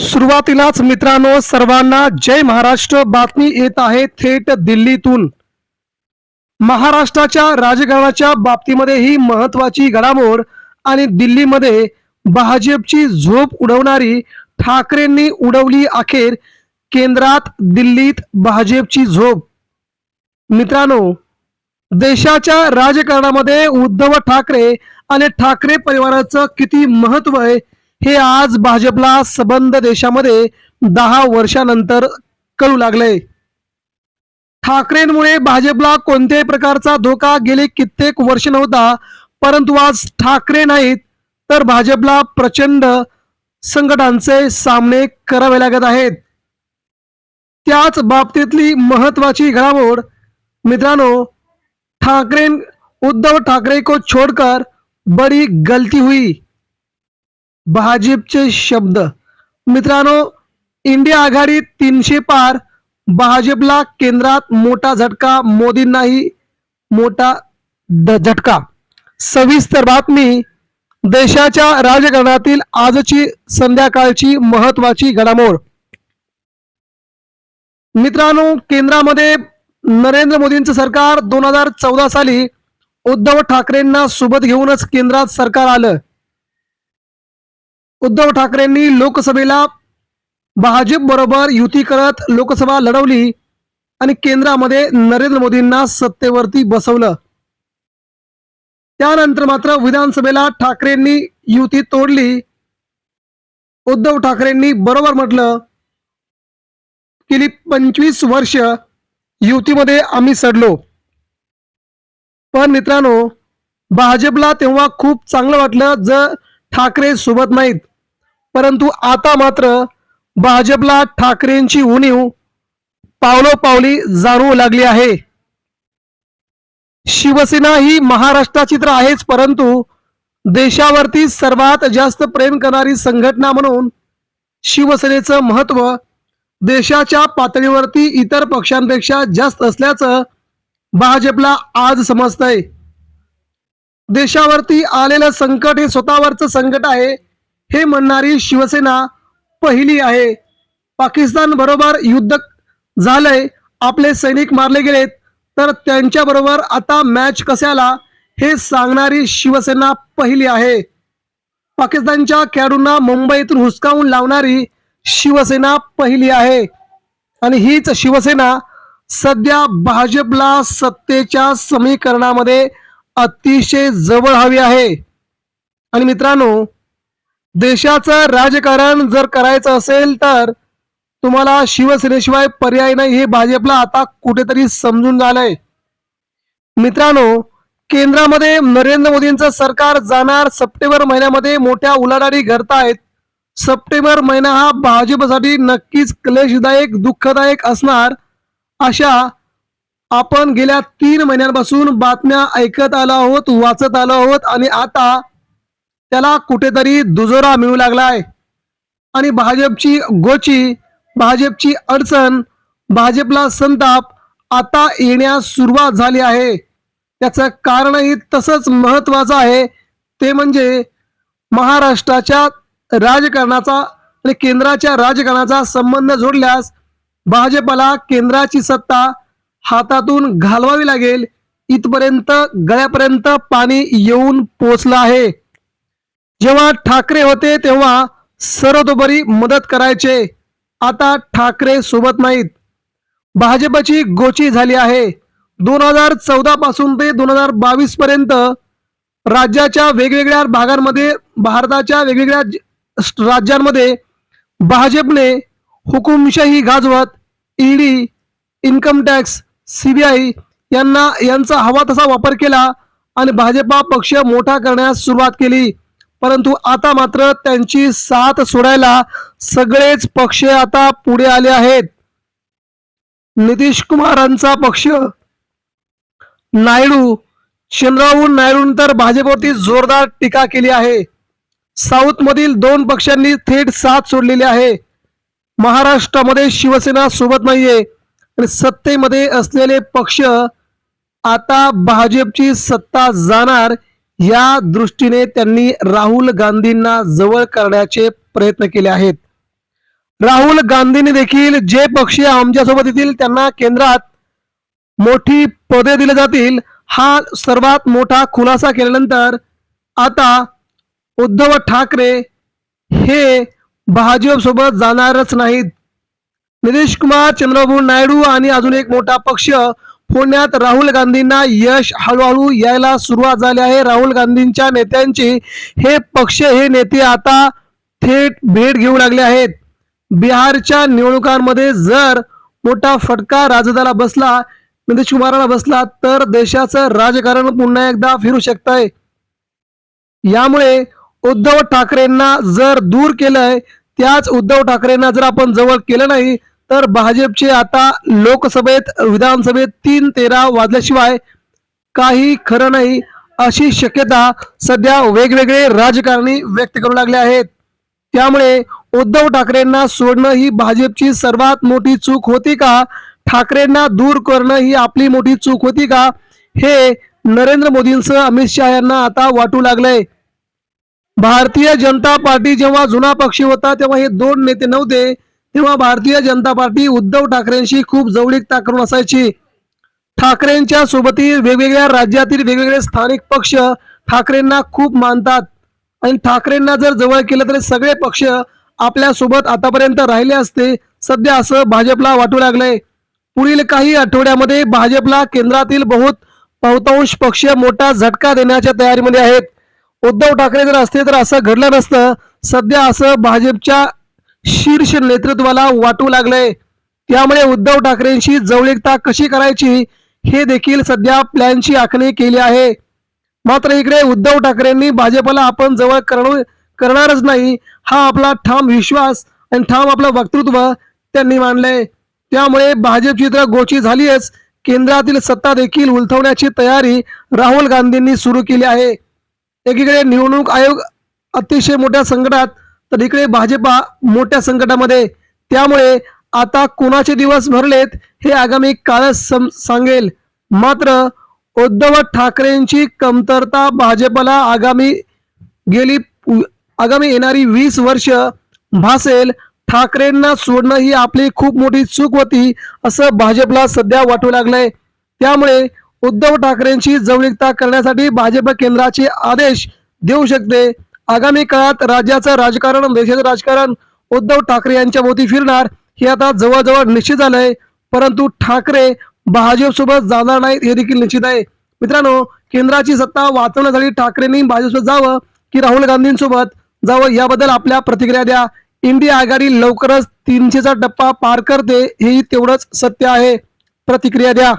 सुरुवातीलाच मित्रांनो सर्वांना जय महाराष्ट्र. बातमी येत आहे थेट दिल्लीतून. महाराष्ट्राच्या राजकारणाच्या बाबतीमध्ये ही महत्वाची घडामोड आणि दिल्लीमध्ये भाजपची झोप उडवणारी ठाकरेंनी उडवली अखेर केंद्रात दिल्लीत भाजपची झोप. मित्रांनो देशाच्या राजकारणामध्ये उद्धव ठाकरे आणि ठाकरे परिवाराचं किती महत्त्व आहे हे आज भाजपला सबंध देशामध्ये दहा वर्षानंतर कळू लागले ठाकरेंमुळे भाजपला कोणत्याही प्रकारचा धोका गेले कित्येक वर्ष नव्हता परंतु आज ठाकरे नाहीत तर भाजपला प्रचंड संकटांचे सामने करावे लागत आहेत. त्याच बाबतीतली महत्वाची घडामोड मित्रांनो ठाकरे उद्धव ठाकरे को छोड़कर बड़ी गलती हुई. भाजपचे शब्द. मित्रांनो इंडिया आघाडी तीनशे पार भाजपला केंद्रात मोठा झटका मोदींनाही मोठा झटका. सविस्तर बातमी देशाच्या राजकारणातील आजची संध्याकाळची महत्वाची घडामोड. मित्रांनो केंद्रामध्ये नरेंद्र मोदींचं सरकार दोन हजार चौदा साली उद्धव ठाकरेंना सोबत घेऊनच केंद्रात सरकार आलं. उद्धव ठाकरेंनी लोकसभेला भाजप बरोबर युती करत लोकसभा लढवली आणि केंद्रामध्ये नरेंद्र मोदींना सत्तेवरती बसवलं. त्यानंतर मात्र विधानसभेला ठाकरेंनी युती तोडली. उद्धव ठाकरेंनी बरोबर म्हटलं गेली पंचवीस वर्ष युतीमध्ये आम्ही सडलो. पण मित्रांनो भाजपला तेव्हा खूप चांगलं वाटलं जर ठाकरे सोबत नाहीत. परंतु आता मात्र भाजपला ठाकरेंची उणीव पावलोपावली जाणवू लागली आहे. शिवसेना ही महाराष्ट्राची तर आहेच परंतु देशावरती सर्वात जास्त प्रेम करणारी संघटना म्हणून शिवसेनेचं महत्त्व देशाच्या पातळीवरती इतर पक्षांपेक्षा जास्त असल्याचं भाजपला आज समजतंय. देशावरती आलेलं संकट हे स्वतःवरचं संकट आहे. हे म्हणणारी शिवसेना पहिली आहे. पाकिस्तान बरोबर युद्ध झालंय आपले सैनिक मारले गेलेत तर त्यांच्या बरोबर आता मॅच कशाला हे सांगणारी शिवसेना पहिली आहे. पाकिस्तानच्या खेळाडूंना मुंबईतून हुसकावून लावणारी शिवसेना पहिली आहे. आणि हीच शिवसेना सध्या भाजपला सत्तेच्या समीकरणामध्ये अतिशय जवळ हवी आहे. आणि मित्रांनो देशाचं राजकारण जर करायचं असेल तर तुम्हाला शिवसेनेशिवाय पर्याय नाही हे भाजपला आता कुठेतरी समजून झालंय. मित्रांनो केंद्रामध्ये नरेंद्र मोदींचं सरकार जाणार सप्टेंबर महिन्यामध्ये मोठ्या उलाढाली घडतायत. सप्टेंबर महिना हा भाजपसाठी नक्कीच क्लेशदायक दुःखदायक असणार. अशा आपण गेल्या तीन महिन्यांपासून बातम्या ऐकत आलो आहोत वाचत आलो आहोत आणि आता त्याला कुठेतरी दुजोरा मिळू लागलाय. आणि भाजपची गोची भाजपची अडचण भाजपला संताप आता येण्यास सुरुवात झाली आहे. त्याचं कारणही तसंच महत्वाचं आहे. ते म्हणजे महाराष्ट्राच्या राजकारणाचा आणि केंद्राच्या राजकारणाचा संबंध जोडल्यास भाजपला केंद्राची सत्ता हातातून घालवावी लागेल. इथपर्यंत गळ्यापर्यंत पाणी येऊन पोचलं आहे. जेव्हा ठाकरे होते तेव्हा सर्वतोपरी मदत करायचे. आता ठाकरे सोबत नाहीत. भाजपची गोची झाली आहे. दोन हजार चौदा पासून ते दोन हजार बावीस पर्यंत राज्याच्या वेगवेगळ्या भागांमध्ये भारताच्या वेगवेगळ्या राज्यांमध्ये भाजपने हुकुमशाही गाजवत ईडी इन्कम टॅक्स सीबीआय यांना यांचा हवा तसा वापर केला आणि भाजपा पक्ष मोठा करण्यास सुरुवात केली. परंतु आता मात्र त्यांची साथ सोडायला सगळेच पक्ष आता पुढे आले आहेत. नितीश कुमारांचा पक्ष. नायडू चंद्रबाबू नायडूंतर भाजपवरती जोरदार टीका केली आहे. साऊथमधील दोन पक्षांनी थेट साथ सोडलेली आहे. महाराष्ट्रामध्ये शिवसेना सोबत नाहीये आणि सत्तेमध्ये असलेले पक्ष आता भाजपची सत्ता जाणार या दृष्टीने त्यांनी राहुल गांधींना जवळ करण्याचे प्रयत्न केले आहेत. राहुल गांधींनी देखील जे पक्षी आमच्यासोबत येतील त्यांना केंद्रात मोठी पदे दिले जातील. हा सर्वात मोठा खुलासा केल्यानंतर आता उद्धव ठाकरे हे भाजपसोबत जाणारच नाहीत. नितीश कुमार चंद्रबाबू नायडू आणि अजून एक मोठा पक्ष पुण्यात राहुल गांधींना यश हळूहळू यायला सुरुवात झाली आहे. राहुल गांधींच्या नेत्यांची हे पक्ष हे नेते आता थेट भेट घेऊ लागले आहेत. बिहारच्या निवडणुकांमध्ये जर मोठा फटका राजदाला बसला नितीश कुमाराला बसला तर देशाचं राजकारण पुन्हा एकदा फिरू शकत आहे यामुळे उद्धव ठाकरेंना जर दूर केलंय त्याच उद्धव ठाकरेंना जर आपण जवळ केलं नाही तर भाजपचे आता लोकसभेत विधानसभेत तीन तेरा वाजल्याशिवाय काही खरं नाही अशी शक्यता सध्या वेगवेगळे राजकारणी व्यक्त करू लागले आहेत. त्यामुळे उद्धव ठाकरेंना सोडणं ही भाजपची सर्वात मोठी चूक होती का? ठाकरेंना दूर करणं ही आपली मोठी चूक होती का? हे नरेंद्र मोदींसह अमित शहा यांना आता वाटू लागलंय. भारतीय जनता पार्टी जेव्हा जुना पक्ष होता तेव्हा हे दोन नेते नव्हते. तेव्हा भारतीय जनता पार्टी उद्धव ठाकरेंशी खूप जवळीकता करून असायची ठाकरेंच्या सोबती वेगवेगळ्या राज्यातील वेगवेगळे स्थानिक पक्ष ठाकरेंना खूप मानतात. आणि ठाकरेंना जर जवळ केलं तरी सगळे पक्ष आपल्यासोबत आतापर्यंत राहिले असते. सध्या असं भाजपला वाटू लागलंय. पुढील काही आठवड्यामध्ये भाजपला केंद्रातील बहुत बहुतांश पक्ष मोठा झटका देण्याच्या तयारीमध्ये आहेत. उद्धव ठाकरे जर असते तर असं घडलं नसतं. सध्या असं भाजपच्या शीर्ष नेतृत्वाला वाटू लागलंय. त्यामुळे उद्धव ठाकरेंशी जवळीकता कशी करायची हे देखील सध्या प्लॅनची आखणी केली आहे. मात्र इकडे उद्धव ठाकरेंनी भाजपला आपण जवळ करणू करणारच नाही हा आपला ठाम विश्वास आणि ठाम आपलं वक्तृत्व त्यांनी मानलंय. त्यामुळे भाजपची तर गोची झालीच केंद्रातील सत्ता देखील उलथवण्याची तयारी राहुल गांधींनी सुरू केली आहे. एकीकडे निवडणूक आयोग अतिशय मोठ्या संकटात तर इकडे भाजपा मोठ्या संकटामध्ये. त्यामुळे आता कोणाचे दिवस भरलेत हे आगामी काळच सम सांगेल. मात्र उद्धव ठाकरेंची कमतरता भाजपला आगामी गेली आगामी येणारी वीस वर्ष भासेल. ठाकरेंना सोडणं ही आपली खूप मोठी चूक होती असं भाजपला सध्या वाटू लागलंय. त्यामुळे उद्धव ठाकरेंची जवळीकता करण्यासाठी भाजप केंद्राचे आदेश देऊ शकते. आगामी काळात राज्याचं राजकारण देशाचं राजकारण उद्धव ठाकरे यांच्या मोती फिरणार हे आता जवळजवळ निश्चित झालंय. परंतु ठाकरे भाजपसोबत जाणार नाहीत हे देखील निश्चित आहे. मित्रांनो केंद्राची सत्ता वाचवण्यासाठी ठाकरेंनी भाजपसोबत जावं की राहुल गांधींसोबत जावं याबद्दल आपल्या प्रतिक्रिया द्या. इंडिया आघाडी लवकरच तीनशेचा टप्पा पार करते हेही तेवढंच सत्य आहे. प्रतिक्रिया द्या.